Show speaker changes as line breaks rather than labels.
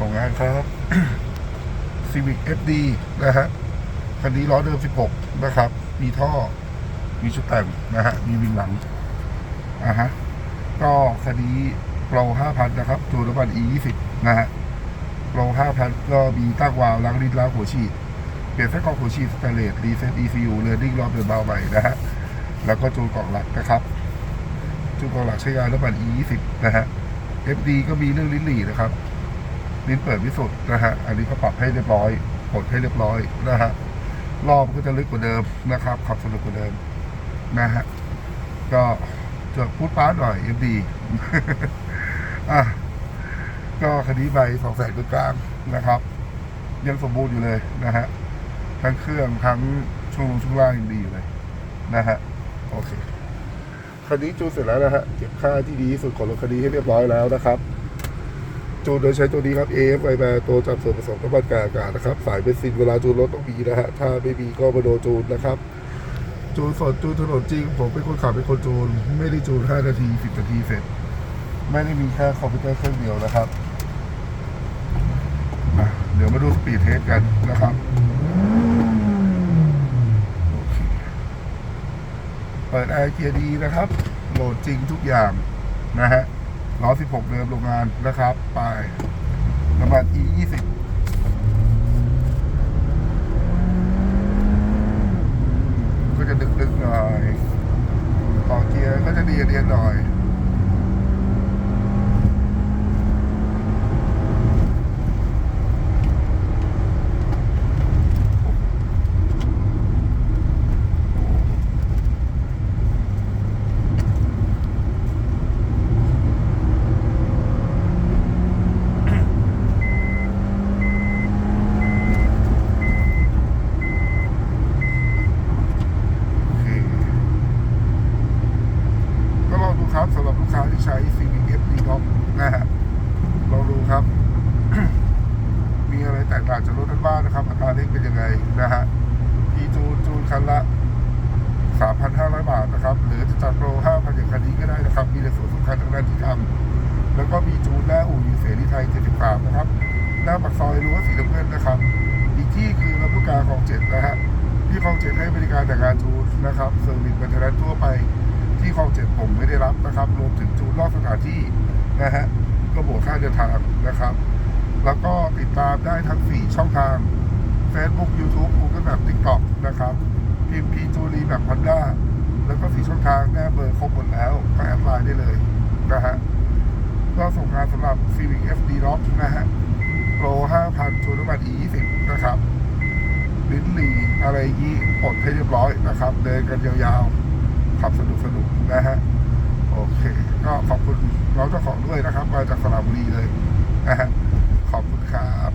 ส่งงานครับ Civic FD นะฮะ คันนี้ล้อเดิม 16 นะครับ มีท่อ มีชุดแต่งนะฮะ มีวิงหลังอ่าฮะ ก็คันนี้โปร5,000 นะครับจูนน้ำมัน E 20 นะฮะโปร5,000 ก็มีตั้งวาล์วล้างลิ้นล้างหัวฉีด เปลี่ยนไส้กรองหัวฉีดสเตเลสรีเซ็ต ECU เรนดิ้งรอบเดินเบาใหม่นะฮะ แล้วก็จูนกล่องหลักนะครับจูนกล่องหลักใช้งานน้ำมัน E 20 นะฮะ FD ก็มีเรื่องลิ้นหลีนะครับ ลิ้นเปิดวิสุทธ์นะฮะ อันนี้ก็ปรับให้เรียบร้อยกดให้เรียบร้อยนะฮะ รอบก็จะลึกกว่าเดิมนะครับ ขับสนุกกว่าเดิมนะฮะ ก็จะพูดป้าหน่อย FD อะก็คดีใบสองแสนกลางนะครับ ยังสมบูรณ์อยู่เลยนะฮะ ทั้งเครื่องทั้งช่วงลงช่วงล่างยังดีอยู่เลยนะฮะ โอเคคันนี้จูเสร็จแล้วนะฮะ เก็บค่าที่ดีที่สุดของรถคันนี้ให้เรียบร้อยแล้วนะครับ จูนโดยใช้ตัวนี้ครับ AF ไอแบตัวจับส่วนผสมน้ำมันกาอากาศนะครับ สายเบนซินเวลาจูนรถต้องมีนะฮะ ถ้าไม่มีก็มาโดนจูนนะครับ จูนสดจูนถนนจริง ผมเป็นคนขับเป็นคนจูน ไม่ได้จูน 5 นาที 10 นาทีเสร็จ ไม่ได้มีแค่คอมพิวเตอร์เครื่องเดียวนะครับ เดี๋ยวมาดูสปีดเทสกันนะครับเปิดไอเกียร์ดีนะครับ โหลดจริงทุกอย่างนะฮะ ล้อ16 เดิมโรงงานนะครับ ไปน้ำมัน E 20ก็จะดึกๆหน่อยต่อเกียร์ก็จะดีเดียนหน่อย ค้าที่ใช้ Civic F d o c นะฮะลองดูครับ มีอะไรแตกต่างจากรถด้านบ้านนะครับอัตราเร่งเป็นยังไงนะฮะพีจูนจูนคันละ 3,500 บาทนะครับ หรือจะจัดโปร 5,000 อย่างคันนี้ก็ได้นะครับ มีในส่วนสำคัญทางด้านที่ทำแล้วก็มีจูนหน้าอู่ยูเสรีไทย 73 นะครับ หน้าปากซอยรั้วสีน้ำเงินนะครับ อีกที่คือลำลูกกาคลองเจ็ดนะฮะที่คลองเจ็ดให้บริการแต่งงานจูนนะครับเซอร์วิสบรรทัดทั่วไป ที่คลองเจ็ดผมไม่ได้รับนะครับ รวมถึงจูนรอบสถานที่นะฮะก็บวกค่าเดินทางนะครับ แล้วก็ติดตามได้ทั้ง 4 ช่องทาง Facebook YouTube Google Map TikTok นะครับพิมพีจูรีแบบพันด้าแล้วก็4ช่องทางแน่เบอร์ครบหมดแล้วก็แอดไลน์ได้เลยนะฮะก็ส่งงานสำหรับ Civic FD Rock นะฮะโปร 5,000ชูนบัตร E20 นะครับลิ้นหลีอะไรย่างนี้ปลดให้เรียบร้อยนะครับ เดินกันยาวๆ ขับสนุกสนุกนะฮะโอเค ก็ขอบคุณน้องเจ้าของด้วยนะครับ มาจากสระบุรีเลยนะฮะขอบคุณครับ